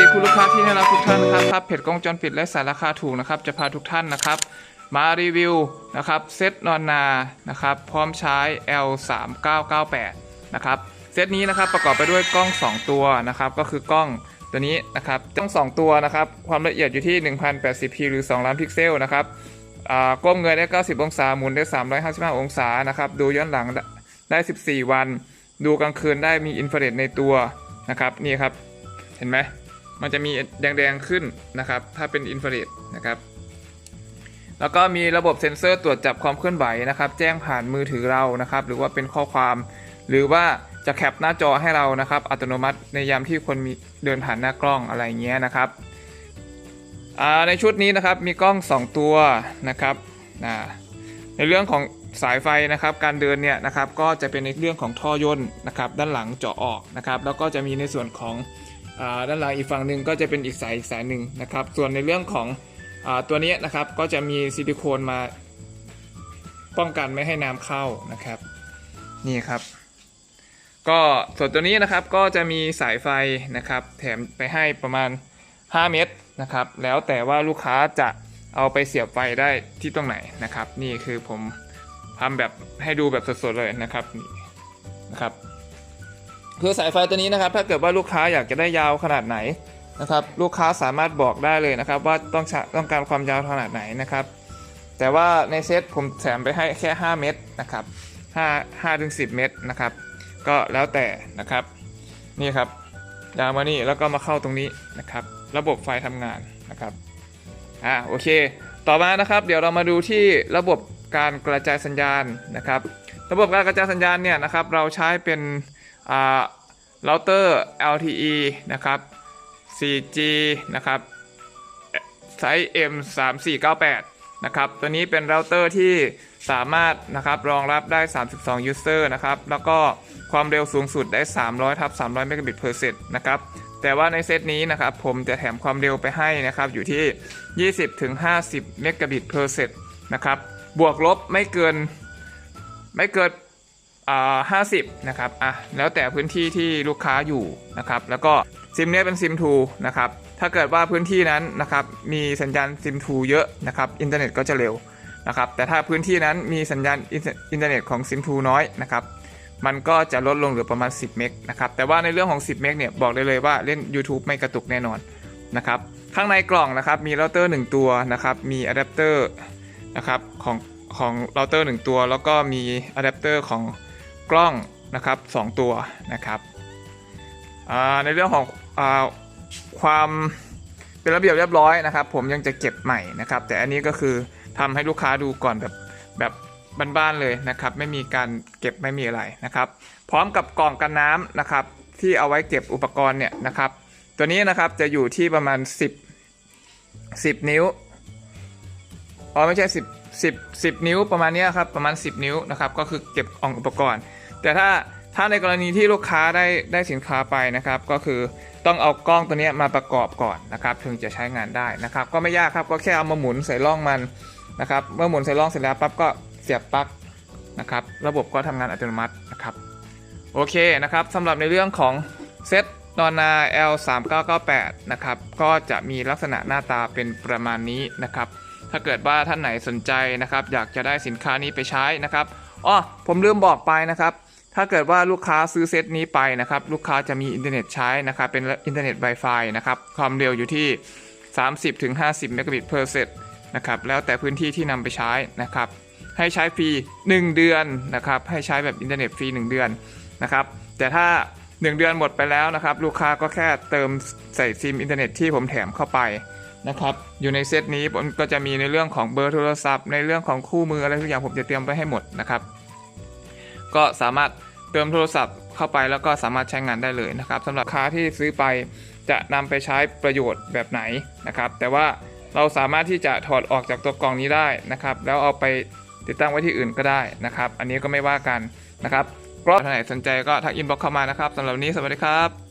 ดีคุณลูกค้าที่น่ารักทุกท่านนะครับครับเพจกล้องวงจรปิดและสายราคาถูกนะครับ จะพาทุกท่านนะครับ มารีวิวนะครับเซตนอนนานะครับ พร้อมใช้ L 3 9 9 8 นะครับเซตนี้นะครับประกอบไปด้วยกล้อง 2 ตัวนะครับ ก็คือกล้องตัวนี้นะครับกล้อง 2 ตัวนะครับ ความละเอียดอยู่ที่ 1080p หรือ2ล้านพิกเซลนะครับอ่าก้มเงยได้ 90 องศาหมุนได้ 355 องศานะครับ ดูย้อนหลังได้ 14 วัน ดูกลางคืนได้มีอินฟราเรดในตัวนะครับนี่ครับ เห็นไหม มันจะมีแดงๆขึ้นนะครับ ถ้าเป็นอินฟราเรดนะครับ แล้วก็มีระบบเซ็นเซอร์ตรวจจับความเคลื่อนไหวนะครับ แจ้งผ่านมือถือเรานะครับ หรือว่าเป็นข้อความ หรือว่าจะแคปหน้าจอให้เรานะครับ อัตโนมัติในยามที่คนมีเดินผ่านหน้ากล้องอะไรเงี้ยนะครับในชุดนี้นะครับมีกล้อง 2 ตัวนะครับในเรื่องของสายไฟนะครับ การเดินเนี่ยนะครับก็จะเป็นในเรื่องของท่อย่นนะครับ ด้านหลังเจาะออกนะครับ แล้วก็จะมีในส่วนของ ด้านหลังอีกฝั่งหนึ่งก็จะเป็นอีกสายอีกสายหนึ่งนะครับ ส่วนในเรื่องของอตัวนี้นะครับก็จะมีซิลิโคนมาป้องกันไม่ให้น้ำเข้านะครับ นี่ครับ ก็ส่วนตัวนี้นะครับก็จะมีสายไฟนะครับ แถมไปให้ประมาณ 5 เมตรนะครับ แล้วแต่ว่าลูกค้าจะเอาไปเสียบไฟได้ที่ตรงไหนนะครับ นี่คือผมทำแบบให้ดูแบบสดๆเลยนะครับนี่นะครับ คือสายไฟตัวนี้นะครับ ถ้าเกิดว่าลูกค้าอยากจะได้ยาวขนาดไหนนะครับ ลูกค้าสามารถบอกได้เลยนะครับ ว่าต้องต้องการความยาวขนาดไหนนะครับ แต่ว่าในเซตผมแถมไปให้แค่ 5 เมตรนะครับ5 5ถึง10 เมตรนะครับ ก็แล้วแต่นะครับนี่ครับยาวมานี่แล้วก็มาเข้าตรงนี้นะครับ ระบบไฟทำงานนะครับอ่าโอเค ต่อมานะครับ เดี๋ยวเรามาดูที่ระบบการกระจายสัญญาณนะครับ ระบบการกระจายสัญญาณเนี่ยนะครับ เราใช้เป็น เราเตอร์ LTE นะครับ 4G นะครับไซส์ M 3 4 9 8 นะครับ ตัวนี้เป็นเราเตอร์ที่สามารถนะครับรองรับได้ 32 user นะครับ แล้วก็ความเร็วสูงสุดได้ 300ทับ300 megabit per set นะครับ แต่ว่าในเซตนี้นะครับ ผมจะแถมความเร็วไปให้นะครับ อยู่ที่ 20ถึง50 megabit per set นะครับ บวกลบไม่เกินไม่เกิน อ่า50นะครับอะแล้วแต่พื้นที่ที่ลูกค้าอยู่นะครับแล้วก็ซิมเนี้ยเป็นซิม2นะครับถ้าเกิดว่าพื้นที่นั้นนะครับมีสัญญาณซิม2เยอะนะครับอินเทอร์เน็ตก็จะเร็วนะครับแต่ถ้าพื้นที่นั้นมีสัญญาณอินเทอร์อินเทอร์เน็ตของซิม2น้อยนะครับมันก็จะลดลงเหลือประมาณ 10 เมกนะครับแต่ว่าในเรื่องของ 10 เมกเนี่ยบอกได้เลยว่าเล่น YouTube ไม่กระตุกแน่นอนนะครับข้างในกล่องนะครับมีเราเตอร์ 1 ตัวนะครับมีอะแดปเตอร์นะครับของของเราเตอร์ 1 ตัว แล้วก็มีอะแดปเตอร์ของ กล้องนะครับ2ตัวนะครับในเรื่องของอความเป็นระเบียบเรียบร้อยนะครับ ผมยังจะเก็บใหม่นะครับ แต่อันนี้ก็คือทำให้ลูกค้าดูก่อนแบบแบบบ้านๆเลยนะครับ ไม่มีการเก็บไม่มีอะไรนะครับ พร้อมกับกล่องกันน้ำนะครับ ที่เอาไว้เก็บอุปกรณ์เนี่ยนะครับ ตัวนี้นะครับจะอยู่ที่ประมาณ 10 10 นิ้วอ๋อไม่ใช่ 10 10 10 นิ้วประมาณนี้ครับประมาณ 10 นิ้วนะครับ ก็คือเก็บกล่องอุปกรณ์ แต่ถ้าถ้าในกรณีที่ลูกค้าได้ได้สินค้าไปนะครับ ก็คือต้องเอากล้องตัวนี้มาประกอบก่อนนะครับ ถึงจะใช้งานได้นะครับ ก็ไม่ยากครับก็แค่เอามาหมุนใส่ร่องมันนะครับ เมื่อหมุนใส่ร่องเสร็จแล้วปั๊บก็เสียบปลั๊กนะครับ ระบบก็ทำงานอัตโนมัตินะครับโอเคนะครับสำหรับในเรื่องของเซตนอนนา L 3 9 9 8 นะครับก็จะมีลักษณะหน้าตาเป็นประมาณนี้นะครับ ถ้าเกิดว่าท่านไหนสนใจนะครับ อยากจะได้สินค้านี้ไปใช้นะครับอ๋อผมลืมบอกไปนะครับ ถ้าเกิดว่าลูกค้าซื้อเซตนี้ไปนะครับ ลูกค้าจะมีอินเทอร์เน็ตใช้นะครับ เป็นอินเทอร์เน็ต Wi-Fi นะครับ ความเร็วอยู่ที่ 30-50ถึง50 megabit per set นะครับ แล้วแต่พื้นที่ที่นำไปใช้นะครับ ให้ใช้ฟรี 1 เดือนนะครับ ให้ใช้แบบอินเทอร์เน็ตฟรี 1 เดือนนะครับ แต่ถ้า 1 เดือนหมดไปแล้วนะครับ ลูกค้าก็แค่เติมใส่ซิมอินเทอร์เน็ตที่ผมแถมเข้าไปนะครับ อยู่ในเซตนี้ผมก็จะมีในเรื่องของเบอร์โทรศัพท์ ในเรื่องของคู่มืออะไรทุกอย่างผมจะเตรียมไปให้หมดนะครับ ก็สามารถเติมโทรศัพท์เข้าไปแล้วก็สามารถใช้งานได้เลยนะครับสำหรับค้าที่ซื้อไปจะนำไปใช้ประโยชน์แบบไหนนะครับ แต่ว่าเราสามารถที่จะถอดออกจากตัวกล่องนี้ได้นะครับ แล้วเอาไปติดตั้งไว้ที่อื่นก็ได้นะครับ อันนี้ก็ไม่ว่ากันนะครับก็ท่าไหนสนใจก็ทักอินบ็อกเข้ามานะครับสำหรับวันนี้สวัสดีครับ